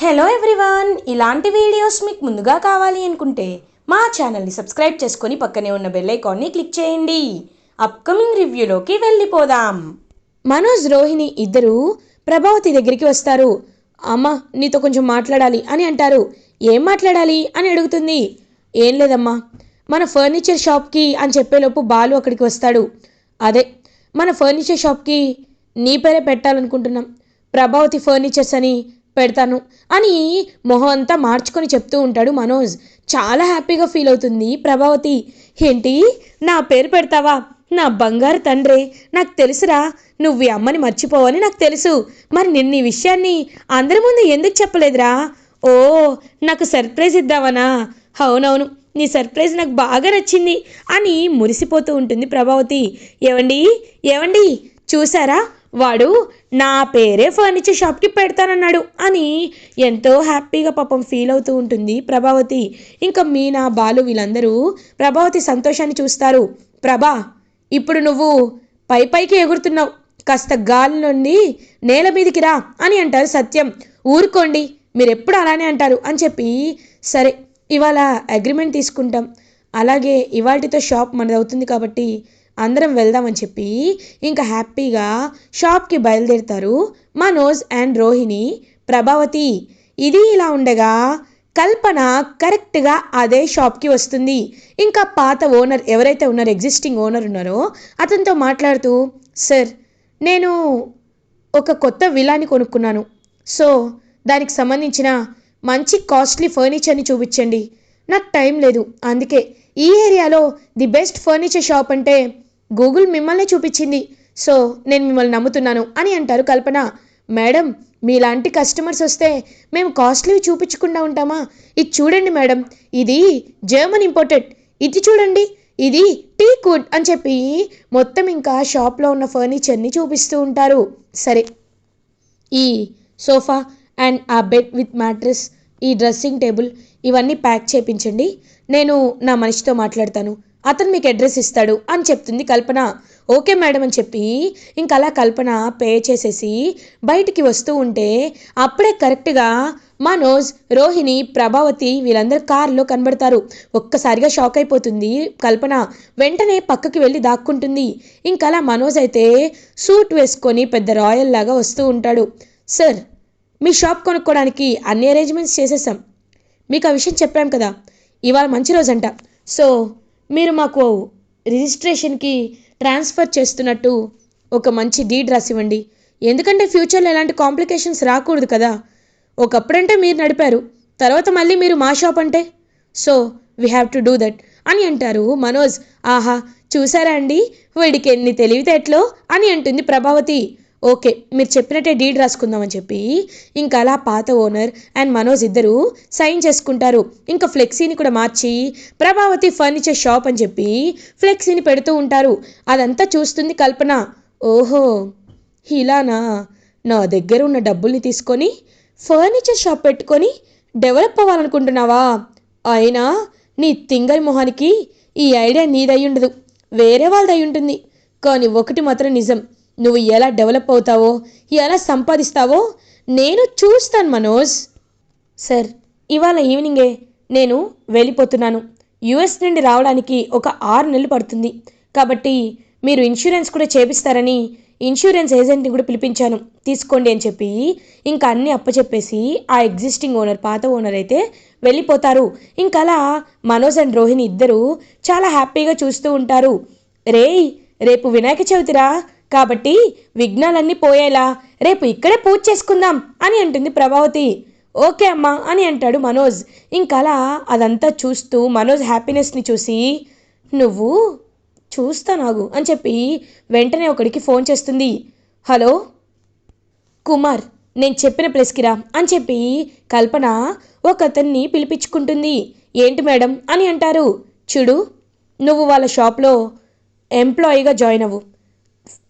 Hello everyone ఇలాంటి videos మీకు ముందుగా కావాలి అనుకుంటే మా ఛానల్ని సబ్స్క్రైబ్ చేసుకొని పక్కనే ఉన్న బెల్ ఐకాన్ని క్లిక్ చేయండి. అప్కమింగ్ రివ్యూలోకి వెళ్ళిపోదాం. మనోజ్ రోహిణి ఇద్దరు ప్రభావతి దగ్గరికి వస్తారు. అమ్మ నీతో కొంచెం మాట్లాడాలి అని అంటారు. ఏం మాట్లాడాలి అని అడుగుతుంది. ఏం లేదమ్మా. మన ఫర్నిచర్ షాప్కి అని చెప్పేలోపు బాలు అక్కడికి వస్తాడు. అదే మన ఫర్నిచర్ షాప్కి నీ పేరే పెట్టాలనుకుంటున్నాం. ప్రభావతి ఫర్నిచర్స్ అని పెడతాను అని మొహం అంతా మార్చుకొని చెప్తూ ఉంటాడు మనోజ్. చాలా హ్యాపీగా ఫీల్ అవుతుంది ప్రభావతి. ఏంటి? నా పేరు పెడతావా? నా బంగారు తండ్రి నాకు తెలుసురా. నువ్వు ఈ అమ్మని మర్చిపోవని నాకు తెలుసు. మరి నిన్న ఈ విషయాన్ని అందరి ముందు ఎందుకు చెప్పలేదురా? ఓ నాకు సర్ప్రైజ్ ఇద్దావనా? అవునవును నీ సర్ప్రైజ్ నాకు బాగా నచ్చింది అని మురిసిపోతూ ఉంటుంది ప్రభావతి. ఏవండి? ఏవండి? చూసారా? వాడు నా పేరే ఫర్నిచర్ షాప్కి పెడతానన్నాడు అని ఎంతో హ్యాపీగా పాపం ఫీల్ అవుతూ ఉంటుంది ప్రభావతి. ఇంకా మీనా బాలు వీళ్ళందరూ ప్రభావతి సంతోషాన్ని చూస్తారు. ప్రభా ఇప్పుడు నువ్వు పై పైకి ఎగురుతున్నావు. కాస్త గాలి నుండి నేల మీదికి రా అని అంటారు సత్యం. ఊరుకోండి మీరు ఎప్పుడు అలానే అంటారు అని చెప్పి సరే ఇవాళ అగ్రిమెంట్ తీసుకుంటాం. అలాగే ఇవాటితో షాప్ మనది అవుతుంది కాబట్టి అందరం వెళ్దామని చెప్పి ఇంకా హ్యాపీగా షాప్కి బయలుదేరుతారు మనోజ్ అండ్ రోహిణి. ప్రభావతి ఇది ఇలా ఉండగా కల్పన కరెక్ట్గా అదే షాప్కి వస్తుంది. ఇంకా పాత ఓనర్ ఎవరైతే ఉన్నారో ఎగ్జిస్టింగ్ ఓనర్ ఉన్నారో అతనితో మాట్లాడుతూ సార్ నేను ఒక కొత్త విలాని కొనుక్కున్నాను. సో దానికి సంబంధించిన మంచి కాస్ట్లీ ఫర్నిచర్ని చూపించండి. నాకు టైం లేదు. అందుకే ఈ ఏరియాలో ది బెస్ట్ ఫర్నిచర్ షాప్ అంటే గూగుల్ మిమ్మల్ని చూపించింది. సో నేను మిమ్మల్ని నమ్ముతున్నాను అని అంటారు కల్పన. మేడం మీలాంటి కస్టమర్స్ వస్తే మేము కాస్ట్లీవి చూపించకుండా ఉంటామా? ఇది చూడండి మేడం ఇది జర్మన్ ఇంపోర్టెడ్. ఇది చూడండి ఇది టీ కుడ్ అని చెప్పి మొత్తం ఇంకా షాప్లో ఉన్న ఫర్నిచర్ని చూపిస్తూ ఉంటారు. సరే. ఈ సోఫా అండ్ ఆ బెడ్ విత్ మ్యాట్రెస్ ఈ డ్రెస్సింగ్ టేబుల్ ఇవన్నీ ప్యాక్ చేయించండి నేను నా మనిషితో మాట్లాడతాను. అతను మీకు అడ్రస్ ఇస్తాడు అని చెప్తుంది కల్పన. ఓకే మేడం అని చెప్పి ఇంకా అలా కల్పన పే చేసేసి బయటికి వస్తూ ఉంటే అప్పుడే కరెక్ట్గా మనోజ్ రోహిణి ప్రభావతి వీళ్ళందరూ కారులో కనబడతారు. ఒక్కసారిగా షాక్ అయిపోతుంది కల్పన. వెంటనే పక్కకి వెళ్ళి దాక్కుంటుంది. ఇంకా అలా మనోజ్ అయితే సూట్ వేసుకొని పెద్ద రాయల్ లాగా వస్తూ ఉంటాడు. సార్ మీ షాప్ కొనుక్కోవడానికి అన్ని అరేంజ్మెంట్స్ చేసేసాం. మీకు ఆ విషయం చెప్పాం కదా. ఇవాళ మంచి రోజంట. సో మీరు మాకు రిజిస్ట్రేషన్కి ట్రాన్స్ఫర్ చేస్తున్నట్టు ఒక మంచి డీడ్ రాసివ్వండి. ఎందుకంటే ఫ్యూచర్లో ఎలాంటి కాంప్లికేషన్స్ రాకూడదు కదా. ఒకప్పుడంటే మీరు నడిపారు తర్వాత మళ్ళీ మీరు మా షాప్ అంటే? So we have to do that అని అంటారు మనోజ్. ఆహా చూసారా అండి? వీడికి ఎన్ని తెలివితేటలో అని అంటుంది ప్రభావతి. ఓకే మీరు చెప్పినట్టే డీడ్ రాసుకుందామని చెప్పి ఇంకా అలా పాత ఓనర్ అండ్ మనోజ్ ఇద్దరు సైన్ చేసుకుంటారు. ఇంకా ఫ్లెక్సీని కూడా మార్చి ప్రభావతి ఫర్నిచర్ షాప్ అని చెప్పి ఫ్లెక్సీని పెడుతూ ఉంటారు. అదంతా చూస్తుంది కల్పన. ఓహో ఇలానా? నా దగ్గర ఉన్న డబ్బుల్ని తీసుకొని ఫర్నిచర్ షాప్ పెట్టుకొని డెవలప్ అవ్వాలనుకుంటున్నావా? అయినా నీ తింగరి మొహానికి ఈ ఐడియా నీదై ఉండదు. వేరే వాళ్ళదై ఉంటుంది. కానీ ఒకటి మాత్రం నిజం. నువ్వు ఎలా డెవలప్ అవుతావో ఎలా సంపాదిస్తావో నేను చూస్తాను మనోజ్. సార్ ఇవాళ ఈవినింగే నేను వెళ్ళిపోతున్నాను. యుఎస్ నుండి రావడానికి ఒక ఆరు నెలలు పడుతుంది. కాబట్టి మీరు ఇన్సూరెన్స్ కూడా చేపిస్తారని ఇన్సూరెన్స్ ఏజెంట్ని కూడా పిలిపించాను. తీసుకోండి అని చెప్పి ఇంకా అన్నీ అప్పచెప్పేసి ఆ ఎగ్జిస్టింగ్ ఓనర్ పాత ఓనర్ అయితే వెళ్ళిపోతారు. ఇంకా అలా మనోజ్ అండ్ రోహిణి ఇద్దరు చాలా హ్యాపీగా చూస్తూ ఉంటారు. రేయ్ రేపు వినాయక చవితిరా? కాబట్టి విఘ్నాలన్నీ పోయేలా రేపు ఇక్కడే పూజ చేసుకుందాం అని అంటుంది ప్రభావతి. ఓకే అమ్మా అని అంటాడు మనోజ్. ఇంకలా అదంతా చూస్తూ మనోజ్ హ్యాపీనెస్ని చూసి నువ్వు చూస్తా నాగు అని చెప్పి వెంటనే ఒకడికి ఫోన్ చేస్తుంది. హలో కుమార్ నేను చెప్పిన ప్లేస్కి రా అని చెప్పి కల్పన ఒక అతన్ని పిలిపించుకుంటుంది. ఏంటి మేడం అని అంటారు. చూడు నువ్వు వాళ్ళ షాప్లో ఎంప్లాయీగా జాయిన్ అవ్వు.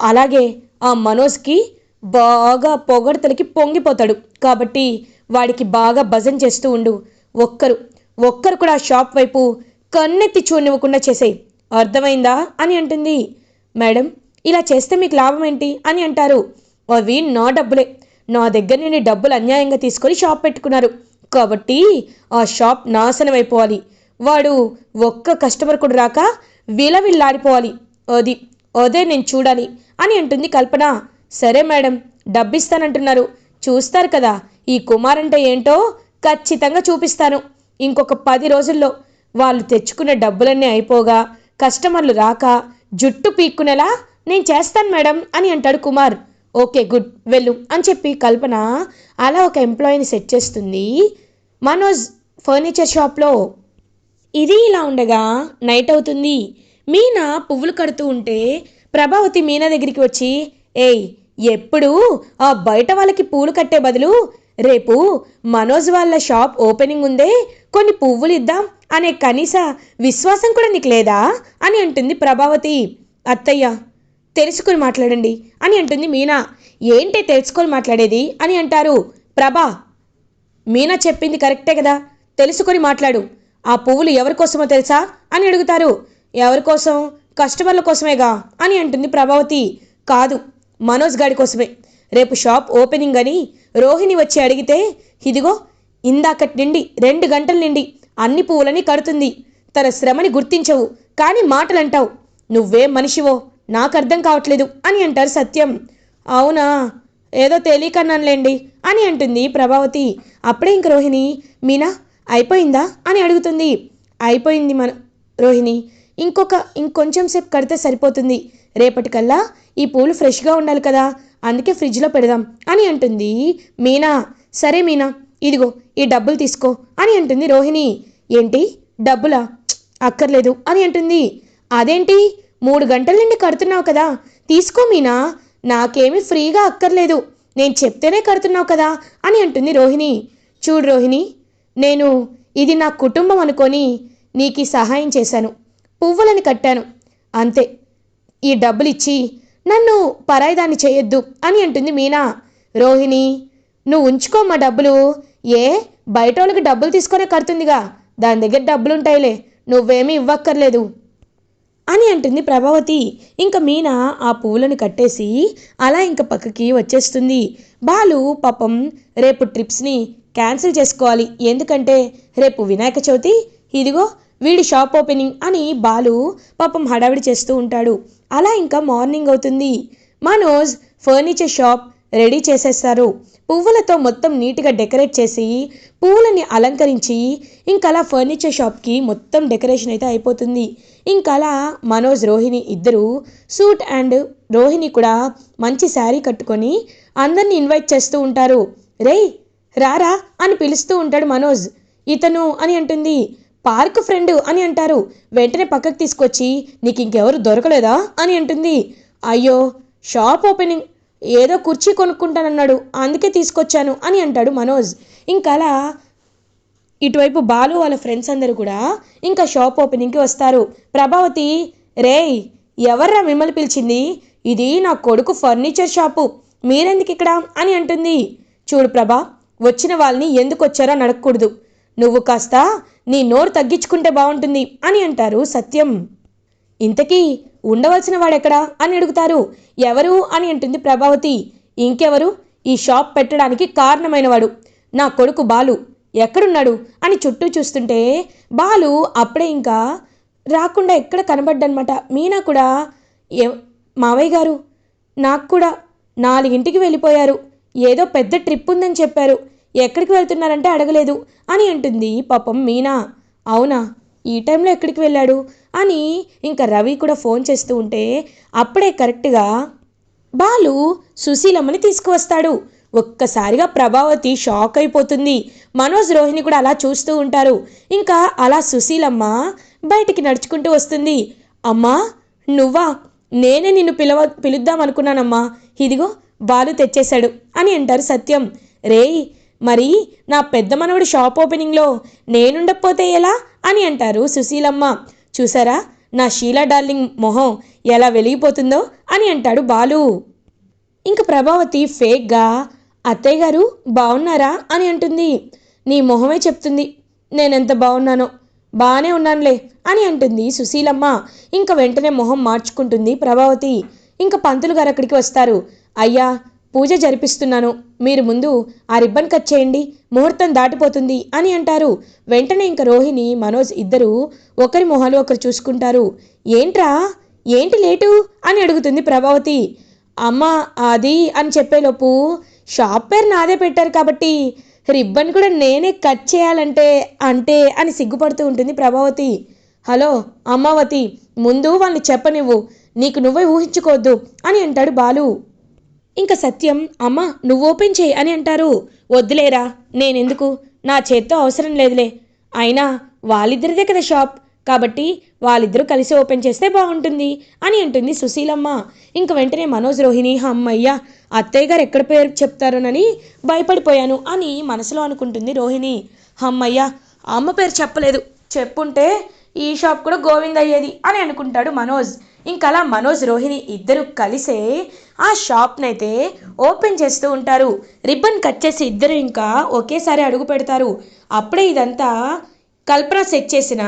అలాగే ఆ మనోజ్కి బాగా పొగడతలకి పొంగిపోతాడు. కాబట్టి వాడికి బాగా భజన చేస్తూ ఉండు. ఒక్కరు ఒక్కరు కూడా ఆ షాప్ వైపు కన్నెత్తి చూడనివ్వకుండా చేసేయి. అర్థమైందా? అని అంటుంది. మేడం ఇలా చేస్తే మీకు లాభం ఏంటి? అని అంటారు. అవి నా డబ్బులే. నా దగ్గర నుండి డబ్బులు అన్యాయంగా తీసుకొని షాప్ పెట్టుకున్నారు. కాబట్టి ఆ షాప్ నాశనం అయిపోవాలి. వాడు ఒక్క కస్టమర్ కూడా రాక విలవిల్లాడిపోవాలి. అది అదే నేను చూడాలి అని అంటుంది కల్పన. సరే మేడం డబ్బిస్తానంటున్నారు. చూస్తారు కదా ఈ కుమార్ అంటే ఏంటో ఖచ్చితంగా చూపిస్తాను. ఇంకొక పది రోజుల్లో వాళ్ళు తెచ్చుకున్న డబ్బులన్నీ అయిపోగా కస్టమర్లు రాక జుట్టు పీక్కునేలా నేను చేస్తాను మేడం అని అంటాడు కుమార్. ఓకే గుడ్ వెళ్ళు అని చెప్పి కల్పన అలా ఒక ఎంప్లాయీని సెట్ చేస్తుంది. మనోజ్ ఫర్నిచర్ షాప్లో. ఇది ఇలా ఉండగా నైట్ అవుతుంది. మీనా పువ్వులు కడుతూ ఉంటే ప్రభావతి మీనా దగ్గరికి వచ్చి ఏయ్ ఎప్పుడు ఆ బయట వాళ్ళకి పూలు కట్టే బదులు రేపు మనోజ్ వాళ్ళ షాప్ ఓపెనింగ్ ఉందే కొన్ని పువ్వులు ఇద్దాం అనే కనీస విశ్వాసం కూడా నీకు లేదా? అని అంటుంది ప్రభావతి. అత్తయ్య తెలుసుకుని మాట్లాడండి అని అంటుంది మీనా. ఏంటి తెలుసుకొని మాట్లాడేది? అని అంటారు. ప్రభా మీనా చెప్పింది కరెక్టే కదా తెలుసుకొని మాట్లాడు. ఆ పువ్వులు ఎవరి కోసమో తెలుసా? అని అడుగుతారు. ఎవరి కోసం? కస్టమర్ల కోసమేగా? అని అంటుంది ప్రభావతి. కాదు మనోజ్ గాడి కోసమే. రేపు షాప్ ఓపెనింగ్ అని రోహిణి వచ్చి అడిగితే ఇదిగో ఇందాకటి నిండి రెండు గంటల నిండి అన్ని పువ్వులని కడుతుంది. తన శ్రమని గుర్తించవు కానీ మాటలు అంటావు మనిషివో? నాకు అర్థం కావట్లేదు అని అంటారు సత్యం. అవునా? ఏదో తెలియకన్నానులేండి అని అంటుంది ప్రభావతి. అప్పుడే ఇంక రోహిణి మీనా అయిపోయిందా? అని అడుగుతుంది. అయిపోయింది మన రోహిణి ఇంకొక ఇంకొంచెం సేపు కడితే సరిపోతుంది. రేపటికల్లా ఈ పూలు ఫ్రెష్గా ఉండాలి కదా అందుకే ఫ్రిడ్జ్లో పెడదాం అని అంటుంది మీనా. సరే మీనా ఇదిగో ఈ డబ్బులు తీసుకో అని అంటుంది రోహిణి. ఏంటి డబ్బులా? అక్కర్లేదు అని అంటుంది. అదేంటి మూడు గంటల నుండి కడుతున్నావు కదా తీసుకో మీనా నాకేమీ ఫ్రీగా అక్కర్లేదు నేను చెప్తేనే కడుతున్నావు కదా అని అంటుంది రోహిణి. చూడు రోహిణి నేను ఇది నా కుటుంబం అనుకొని నీకు సహాయం చేశాను. పువ్వులని కట్టాను. అంతే. ఈ డబ్బులు ఇచ్చి నన్ను పరాయిదాన్ని చేయొద్దు అని అంటుంది మీనా. రోహిణి నువ్వు ఉంచుకో మా డబ్బులు. ఏ? బయట వాళ్ళకి డబ్బులు తీసుకొనే కడుతుందిగా దాని దగ్గర డబ్బులుంటాయిలే. నువ్వేమీ ఇవ్వక్కర్లేదు. అని అంటుంది ప్రభావతి. ఇంకా మీనా ఆ పువ్వులను కట్టేసి అలా ఇంక పక్కకి వచ్చేస్తుంది. బాలు పాపం రేపు ట్రిప్స్ని క్యాన్సిల్ చేసుకోవాలి. ఎందుకంటే రేపు వినాయక చవితి. ఇదిగో వీడి షాప్ ఓపెనింగ్ అని బాలు పాపం హడావిడి చేస్తూ ఉంటాడు. అలా ఇంకా మార్నింగ్ అవుతుంది. మనోజ్ ఫర్నిచర్ షాప్ రెడీ చేసేస్తారు. పువ్వులతో మొత్తం నీట్గా డెకరేట్ చేసి పువ్వులని అలంకరించి ఇంకలా ఫర్నిచర్ షాప్కి మొత్తం డెకరేషన్ అయితే అయిపోతుంది. ఇంకలా మనోజ్ రోహిణి ఇద్దరు సూట్ అండ్ రోహిణి కూడా మంచి శారీ కట్టుకొని అందరిని ఇన్వైట్ చేస్తూ ఉంటారు. రేయ్ రారా అని పిలుస్తూ ఉంటాడు మనోజ్. ఇతను అని అంటుంది. పార్క్ ఫ్రెండ్ అని అంటారు. వెంటనే పక్కకు తీసుకొచ్చి నీకు ఇంకెవరు దొరకలేదా? అని అంటుంది. అయ్యో షాప్ ఓపెనింగ్ ఏదో కుర్చీ కొనుక్కుంటానన్నాడు అందుకే తీసుకొచ్చాను అని అంటాడు మనోజ్. ఇంకా అలా ఇటువైపు బాలు వాళ్ళ ఫ్రెండ్స్ అందరూ కూడా ఇంకా షాప్ ఓపెనింగ్కి వస్తారు. ప్రభావతి రేయ్ ఎవర్రా మిమ్మల్ని పిలిచింది? ఇది నా కొడుకు ఫర్నిచర్ షాపు. మీరెందుకు ఇక్కడ అని అంటుంది. చూడు ప్రభా వచ్చిన వాళ్ళని ఎందుకు వచ్చారో నడకూడదు నువ్వు కాస్త నీ నోరు తగ్గించుకుంటే బాగుంటుంది అని అంటారు సత్యం. ఇంతకీ ఉండవలసిన వాడెక్కడా అని అడుగుతారు. ఎవరు అని అంటుంది ప్రభావతి. ఇంకెవరు? ఈ షాప్ పెట్టడానికి కారణమైనవాడు. నా కొడుకు బాలు. ఎక్కడున్నాడు? అని చుట్టూ చూస్తుంటే బాలు అప్పుడే ఇంకా రాకుండా ఎక్కడ కనబడ్డనమాట. మీనా కూడా ఏ మావయ్య గారు? నాకు కూడా నాలుగింటికి వెళ్ళిపోయారు. ఏదో పెద్ద ట్రిప్ ఉందని చెప్పారు. ఎక్కడికి వెళ్తున్నారంటే అడగలేదు అని అంటుంది పాపం మీనా. అవునా? ఈ టైంలో ఎక్కడికి వెళ్ళాడు? అని ఇంకా రవి కూడా ఫోన్ చేస్తూ ఉంటే అప్పుడే కరెక్ట్గా బాలు సుశీలమ్మని తీసుకువస్తాడు. ఒక్కసారిగా ప్రభావతి షాక్ అయిపోతుంది. మనోజ్ రోహిణి కూడా అలా చూస్తూ ఉంటారు. ఇంకా అలా సుశీలమ్మ బయటికి నడుచుకుంటూ వస్తుంది. అమ్మా నువ్వా? నేనే నిన్ను పిలవ పిలుద్దాం అనుకున్నానమ్మా ఇదిగో బాలు తెచ్చేశాడు అని అంటారు సత్యం. రేయ్ మరి నా పెద్ద మనవడి షాప్ ఓపెనింగ్లో నేనుండకపోతే ఎలా? అని అంటారు సుశీలమ్మ. చూసారా? నా షీలా డార్లింగ్ మొహం ఎలా వెలిగిపోతుందో అని అంటాడు బాలు. ఇంక ప్రభావతి ఫేక్గా అత్తయ్య గారు బాగున్నారా అని అంటుంది. నీ మొహమే చెప్తుంది. నేనెంత బాగున్నానో బాగానే ఉన్నానులే అని అంటుంది సుశీలమ్మ. ఇంక వెంటనే మొహం మార్చుకుంటుంది ప్రభావతి. ఇంక పంతులు గారు అక్కడికి వస్తారు. అయ్యా పూజ జరిపిస్తున్నాను. మీరు ముందు ఆ రిబ్బన్ కట్ చేయండి. ముహూర్తం దాటిపోతుంది అని అంటారు. వెంటనే ఇంక రోహిణి మనోజ్ ఇద్దరు ఒకరి మొహాలు ఒకరు చూసుకుంటారు. ఏంట్రా? ఏంటి లేటు? అని అడుగుతుంది ప్రభావతి. అమ్మ అది అని చెప్పేలోపు షాప్ పేరు నాదే పెట్టారు కాబట్టి రిబ్బన్ కూడా నేనే కట్ చేయాలంటే అంటే అని సిగ్గుపడుతూ ఉంటుంది ప్రభావతి. హలో అమ్మావతి ముందు వాళ్ళని చెప్పనివ్వు. నీకు నువ్వే ఊహించుకోవద్దు అని అంటాడు బాలు. ఇంకా సత్యం అమ్మ నువ్వు ఓపెన్ చేయి అని అంటారు. వద్దులేరా నేనెందుకు? నా చేత్తో అవసరం లేదులే. అయినా వాళ్ళిద్దరిదే కదా షాప్. కాబట్టి వాళ్ళిద్దరూ కలిసి ఓపెన్ చేస్తే బాగుంటుంది అని అంటుంది సుశీలమ్మ. ఇంక వెంటనే మనోజ్ రోహిణి అమ్మయ్య అత్తయ్య గారు ఎక్కడ పేరు చెప్తారోనని భయపడిపోయాను అని మనసులో అనుకుంటుంది రోహిణి. అమ్మయ్య అమ్మ పేరు చెప్పలేదు. చెప్పుంటే ఈ షాప్ కూడా గోవింద్ అయ్యేది అని అనుకుంటాడు మనోజ్. ఇంకలా మనోజ్ రోహిణి ఇద్దరు కలిసే ఆ షాప్నైతే ఓపెన్ చేస్తూ ఉంటారు. రిబ్బన్ కట్ చేసి ఇద్దరు ఇంకా ఒకేసారి అడుగు పెడతారు. అప్పుడే ఇదంతా కల్పన సెట్ చేసిన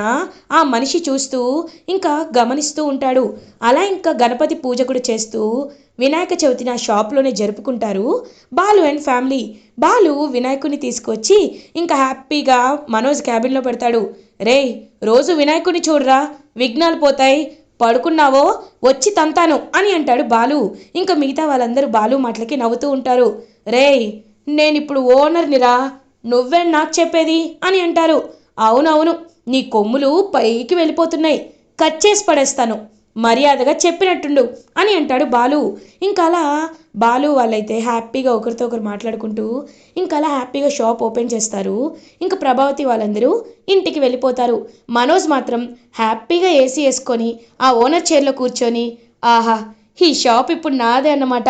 ఆ మనిషి చూస్తూ ఇంకా గమనిస్తూ ఉంటాడు. అలా ఇంకా గణపతి పూజ కూడా చేస్తూ వినాయక చవితిని ఆ షాప్లోనే జరుపుకుంటారు. Balu and family. బాలు వినాయకుడిని తీసుకొచ్చి ఇంకా హ్యాపీగా మనోజ్ క్యాబిన్లో పెడతాడు. రే రోజు వినాయకుడిని చూడరా? విఘ్నాలు పోతాయి. పడుకున్నావో? వచ్చి తంతాను అని అంటాడు బాలు. ఇంకా మిగతా వాళ్ళందరూ బాలు మాటలకి నవ్వుతూ ఉంటారు. రేయ్ నేనిప్పుడు ఓనర్నిరా? నువ్వే నాకు చెప్పేది అని అంటారు. అవునవును నీ కొమ్ములు పైకి వెళ్ళిపోతున్నాయి. కట్ చేసి పడేస్తాను. మర్యాదగా చెప్పినట్టుండు అని అంటాడు బాలు. ఇంకా అలా బాలు వాళ్ళైతే హ్యాపీగా ఒకరితో ఒకరు మాట్లాడుకుంటూ ఇంకా అలా హ్యాపీగా షాప్ ఓపెన్ చేస్తారు. ఇంకా ప్రభావతి వాళ్ళందరూ ఇంటికి వెళ్ళిపోతారు. మనోజ్ మాత్రం హ్యాపీగా ఏసీ వేసుకొని ఆ ఓనర్ చైర్లో కూర్చొని ఆహా ఈ షాప్ ఇప్పుడు నాదే అన్నమాట.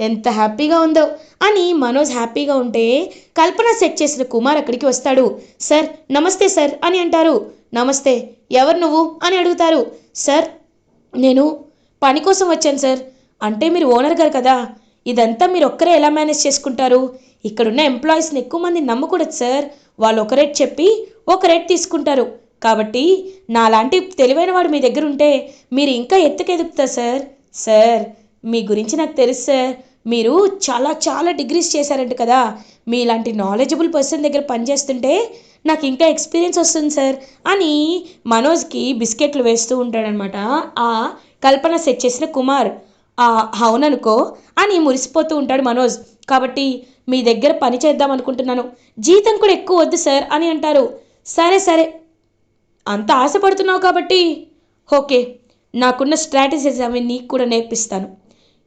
ఎంత హ్యాపీగా ఉందో. అని మనోజ్ హ్యాపీగా ఉంటే కల్పన సెట్ చేసిన కుమార్ అక్కడికి వస్తాడు. సార్ నమస్తే సార్ అని అంటారు. నమస్తే ఎవరు నువ్వు? అని అడుగుతారు. సార్ నేను పని కోసం వచ్చాను సార్. అంటే మీరు ఓనర్ గారు కదా. ఇదంతా మీరు ఒక్కరే ఎలా మేనేజ్ చేసుకుంటారు? ఇక్కడున్న ఎంప్లాయీస్ని ఎక్కువ మంది నమ్మకూడదు సార్. వాళ్ళు ఒక రేట్ చెప్పి ఒక రేట్ తీసుకుంటారు. కాబట్టి నాలాంటి తెలివైన వాడు మీ దగ్గర ఉంటే మీరు ఇంకా ఎత్తుకెదుగుతారు సార్. సార్ మీ గురించి నాకు తెలుసు సార్. మీరు చాలా చాలా డిగ్రీస్ చేశారంట కదా. మీలాంటి నాలెడ్జబుల్ పర్సన్ దగ్గర పనిచేస్తుంటే నాకు ఇంకా ఎక్స్పీరియన్స్ వస్తుంది సార్ అని మనోజ్కి బిస్కెట్లు వేస్తూ ఉంటాడనమాట. ఆ కల్పన సెట్ చేసిన కుమార్ అవుననుకో అని మురిసిపోతూ ఉంటాడు మనోజ్. కాబట్టి మీ దగ్గర పని చేద్దాం అనుకుంటున్నాను. జీతం కూడా ఎక్కువ వద్దు సార్ అని అంటారు. సరే సరే. అంత ఆశపడుతున్నావు కాబట్టి? ఓకే. నాకున్న స్ట్రాటజీస్ అవి నీకు కూడా నేర్పిస్తాను.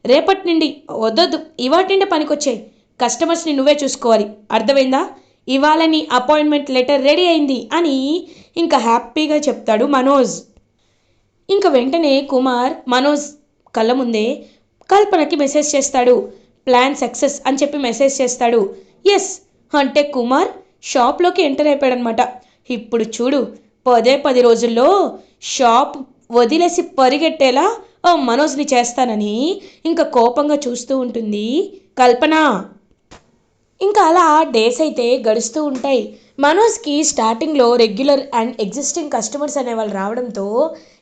రేపటి నుండి వద్దొద్దు. ఇవాటి నుండి పనికొచ్చాయి. కస్టమర్స్ని నువ్వే చూసుకోవాలి. అర్థమైందా? ఇవాళ నీ అపాయింట్మెంట్ లెటర్ రెడీ అయింది అని ఇంకా హ్యాపీగా చెప్తాడు మనోజ్. ఇంకా వెంటనే కుమార్ మనోజ్ కళ్ళ ముందే కల్పనకి మెసేజ్ చేస్తాడు. ప్లాన్ సక్సెస్ అని చెప్పి మెసేజ్ చేస్తాడు. ఎస్! అంటే కుమార్ షాప్లోకి ఎంటర్ అయిపోయాడనమాట ఇప్పుడు చూడు పదే పది రోజుల్లో షాప్ వదిలేసి పరిగెట్టేలా మనోజ్ని చేస్తానని ఇంకా కోపంగా చూస్తూ ఉంటుంది. కల్పన! ఇంకా అలా డేస్ అయితే గడుస్తూ ఉంటాయి. మనోజ్కి స్టార్టింగ్లో రెగ్యులర్ అండ్ ఎగ్జిస్టింగ్ కస్టమర్స్ అనేవాళ్ళు రావడంతో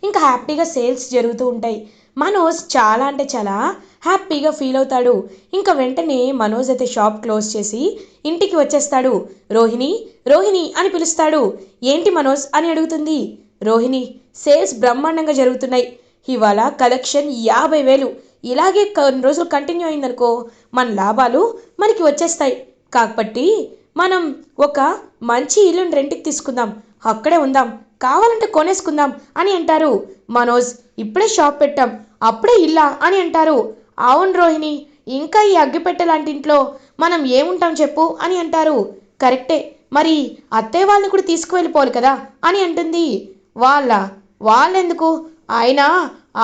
ఇంకా హ్యాపీగా సేల్స్ జరుగుతూ ఉంటాయి. మనోజ్ చాలా అంటే చాలా హ్యాపీగా ఫీల్ అవుతాడు. ఇంకా వెంటనే మనోజ్ అయితే షాప్ క్లోజ్ చేసి ఇంటికి వచ్చేస్తాడు. రోహిణి రోహిణి అని పిలుస్తాడు. ఏంటి మనోజ్ అని అడుగుతుంది. రోహిణి సేల్స్ బ్రహ్మాండంగా జరుగుతున్నాయి. ఇవాళ కలెక్షన్ యాభై వేలు. ఇలాగే కొన్ని రోజులు కంటిన్యూ అయిందనుకో మన లాభాలు మనకి వచ్చేస్తాయి. కాబట్టి మనం ఒక మంచి ఇల్లుని రెంట్కి తీసుకుందాం. అక్కడే ఉందాం. కావాలంటే కొనేసుకుందాం అని అంటారు. మనోజ్ ఇప్పుడే షాప్ పెట్టాం. అప్పుడే ఇల్లా అని అంటారు. అవును రోహిణి ఇంకా ఈ అగ్గిపెట్టె లాంటి ఇంట్లో మనం ఏముంటాం చెప్పు అని అంటారు. కరెక్టే. మరి అత్తయ్య వాళ్ళని కూడా తీసుకువెళ్ళిపోవాలి కదా అని అంటుంది. వాళ్ళ వాళ్ళెందుకు? అయినా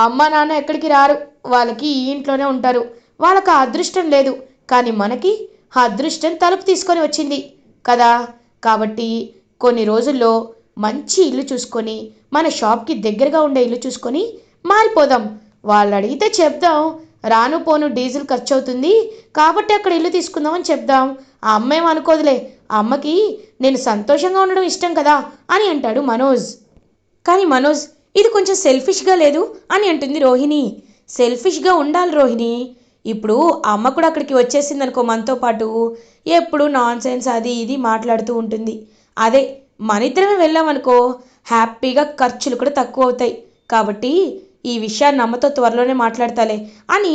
అమ్మ నాన్న ఎక్కడికి రారు. వాళ్ళకి ఈ ఇంట్లోనే ఉంటారు. వాళ్ళకి ఆ అదృష్టం లేదు. కానీ మనకి ఆ అదృష్టం తలుపు తీసుకొని వచ్చింది కదా. కాబట్టి కొన్ని రోజుల్లో మంచి ఇల్లు చూసుకొని మన షాప్కి దగ్గరగా ఉండే ఇల్లు చూసుకొని మారిపోదాం. వాళ్ళు అడిగితే చెప్దాం. రాను పోను డీజిల్ ఖర్చు అవుతుంది కాబట్టి అక్కడ ఇల్లు తీసుకుందామని చెప్దాం. ఆ అమ్మ అనుకోదులే. ఆ అమ్మకి నేను సంతోషంగా ఉండడం ఇష్టం కదా అని అంటాడు మనోజ్. కానీ మనోజ్ ఇది కొంచెం సెల్ఫిష్గా లేదు అని అంటుంది రోహిణి. సెల్ఫిష్గా ఉండాలి రోహిణి. ఇప్పుడు అమ్మ కూడా అక్కడికి వచ్చేసింది అనుకో మనతో పాటు. ఎప్పుడు నాన్ సెన్స్ అది ఇది మాట్లాడుతూ ఉంటుంది. అదే మన ఇద్దరమే వెళ్ళామనుకో హ్యాపీగా ఖర్చులు కూడా తక్కువ అవుతాయి. కాబట్టి ఈ విషయాన్ని అమ్మతో త్వరలోనే మాట్లాడతాలే అని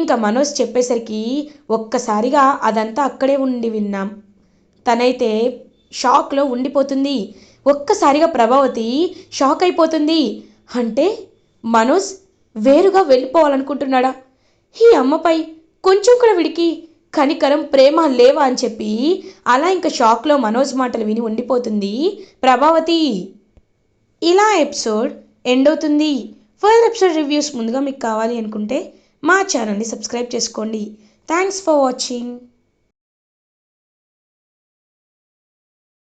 ఇంకా మనోజ్ చెప్పేసరికి ఒక్కసారిగా అదంతా అక్కడే ఉండి విన్నాం. తనైతే షాక్లో ఉండిపోతుంది. ఒక్కసారిగా ప్రభావతి షాక్ అయిపోతుంది. అంటే మనోజ్ వేరుగా వెళ్ళిపోవాలనుకుంటున్నాడా? ఈ అమ్మపై కొంచెం కూడా విడికి కనికరం ప్రేమ లేవా అని చెప్పి అలా ఇంకా షాక్లో మనోజ్ మాటలు విని ఉండిపోతుంది ప్రభావతి. ఇలా ఎపిసోడ్ ఎండ్ అవుతుంది. ఫర్దర్ ఎపిసోడ్ రివ్యూస్ ముందుగా మీకు కావాలి అనుకుంటే మా ఛానల్ని సబ్స్క్రైబ్ చేసుకోండి. Thanks for watching.